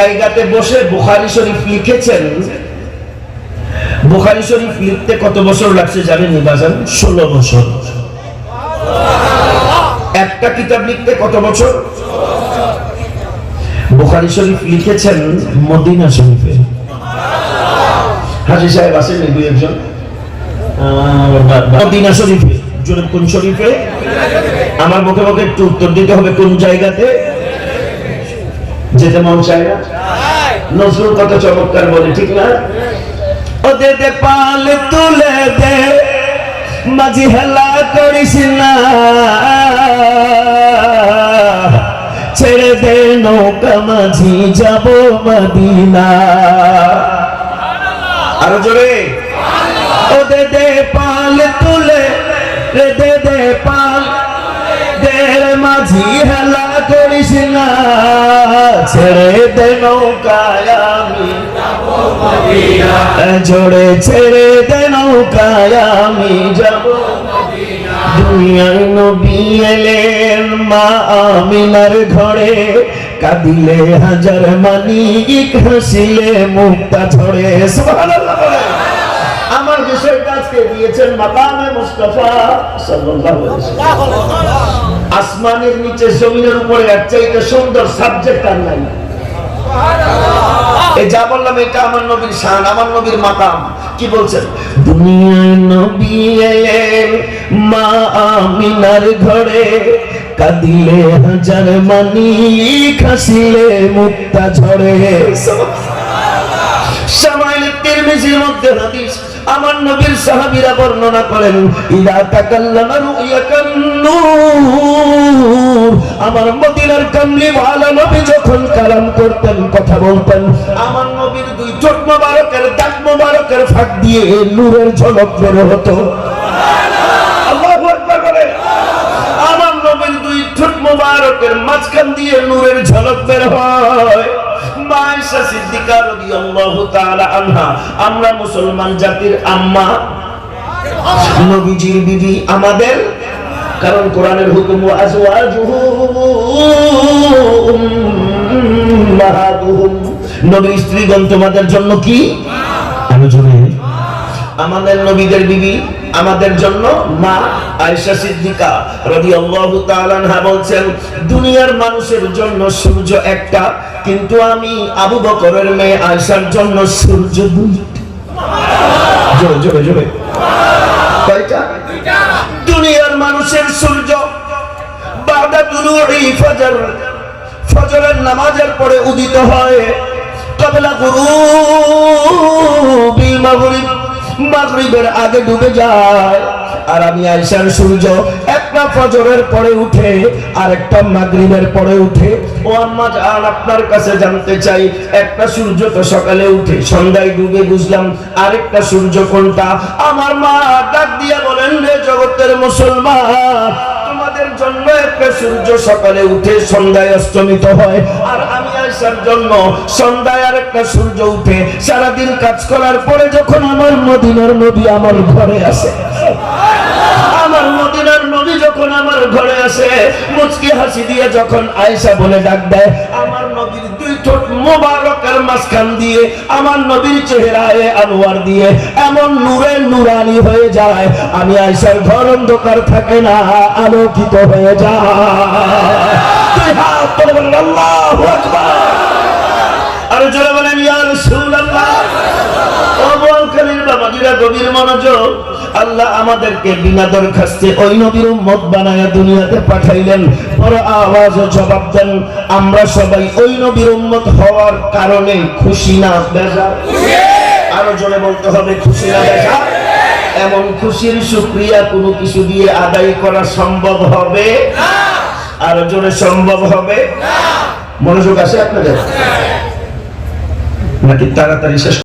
জায়গাতে বসে বুখারি শরীফ লিখেছেন। বুখারি শরীফ লিখতে কত বছর লাগছে জানেন বাজান? ষোলো বছর। একটা কিতাব লিখতে কত বছর? বুখারি শরীফ লিখেছেন মদিনা শরীফে। হাজি সাহেব আছেন দুই একজন? মদিনা শরীফে। জোরে কোন শরীফে? আমার মুখে মুখে একটু উত্তর দিতে হবে, কোন জায়গাতে? যেতে মন চায় না? নজরুল কত চমৎকার বলে ঠিক না? ওদের দে পাল তুলে দে মাঝি হেলা করিস না। ছেড়ে দে নৌকা মাঝি যাব মদিনা। আরও জোরে। ওদের দে পাল তুলে রে দে না ছেড়ে দে নৌকায় আমি জোরে ছেড়ে দে নৌকায় আমি যাব দুনিয়ার নবী এলেন মা আমিনার ঘরে কাঁদিলে হাজার মানিক হাসিলে মুক্তা বলে। আমার বিষয়টা আজকে দিয়েছেন মাকামে মুস্তাফা সাল্লাল্লাহু। আসমানের নিচে জমিনের উপরে এক চাইতে সুন্দর সাবজেক্ট আর নাই। এই যা বললাম, এটা আমার নবীর শান, আমার নবীর কি বলছেন? নবী মা আমিনার ঘরে, কাঁদিলে হাজার মানি খাসিলে মুক্তা ঝরে। আমার নবীর সাহাবীরা বর্ণনা করেন নূর। আমার মদিনার কামলি ওয়ালা নবী যখন কালাম করতেন, কথা বলতেন, আমার নবীর দুই ঠোঁট মোবারকের দাঁত মোবারকের ফাঁক দিয়ে নূরের ঝলক বের হতো। আমার নবীর দুই মোবারকের মাঝখান দিয়ে নূরের ঝলক বের হয়। আমরা মুসলমান জাতির আম্মা। নবীজির বিবি আমাদের। কারণ কোরআনের হুকুম নবীর স্ত্রীগণ তোমাদের জন্য কি? আমাদের নবীদের বিবি আমাদের জন্য মা আয়েশা সিদ্দিকা তাআলা আনহা বলছেন দুনিয়ার মানুষের জন্য সূর্য একটা কিন্তু আমি আবু বকরের মেয়ে আয়েশার জন্য সূর্য দুইটা। জোরে জোরে জোরে। কয়টা? মানুষের সূর্য ফজর ফজরের নামাজের পরে উদিত হয়। কবলা মাগরিব মাগরিবের আগে ডুবে যায়। আর আমি আইসার সূর্য একটা ফজরের পরে উঠে আর একটা মাগরিবের পরে উঠে, ও আম্মা জান, আপনার কাছে জানতে চাই, একটা সূর্য তো সকালে উঠে, সন্ধ্যায় ডুবে বুঝলাম আরেকটা সূর্য কোনটা? আমার মা ডাক দিয়া বলেন রে জগতের মুসলমান, তোমাদের জন্য একটা সূর্য সকালে উঠে সন্ধ্যায় অস্তমিত হয়, আর আসার জন্য সন্ধ্যায় আর একটা সূর্য উঠে সারাদিন কাজ করার পরে যখন আমার মদিনার নবী আমার ঘরে আসে। আমার নবীর চেহারায় আনোয়ার দিয়ে এমন নূরে নুরানি হয়ে যায়। আমি আয়েশার ঘর অন্ধকার থাকে না, আলোকিত হয়ে যায়। দুই হাত তুলে বলেন আল্লাহু আকবার আর জোরে বলেন, ইয়া রাসূলুল্লাহ। বাবাজিরা গভীর মনোযোগ। আল্লাহ আমাদেরকে বিনা দরখাস্তে ওই নবীর উম্মত বানায়া দুনিয়াতে পাঠাইলেন। আওয়াজ ও জবাব দেন, আমরা সবাই ওই নবীর উম্মত হওয়ার কারণে খুশি না, বেজার? আরও জোরে বলতে হবে, খুশি না, বেজার? এমন খুশির শুক্রিয়া কোনো কিছু দিয়ে আদায় করা সম্ভব হবে? আরও জোরে সম্ভব হবে? মনোযোগ আছে আপনাদের? নাকি তাড়াতাড়ি শেষ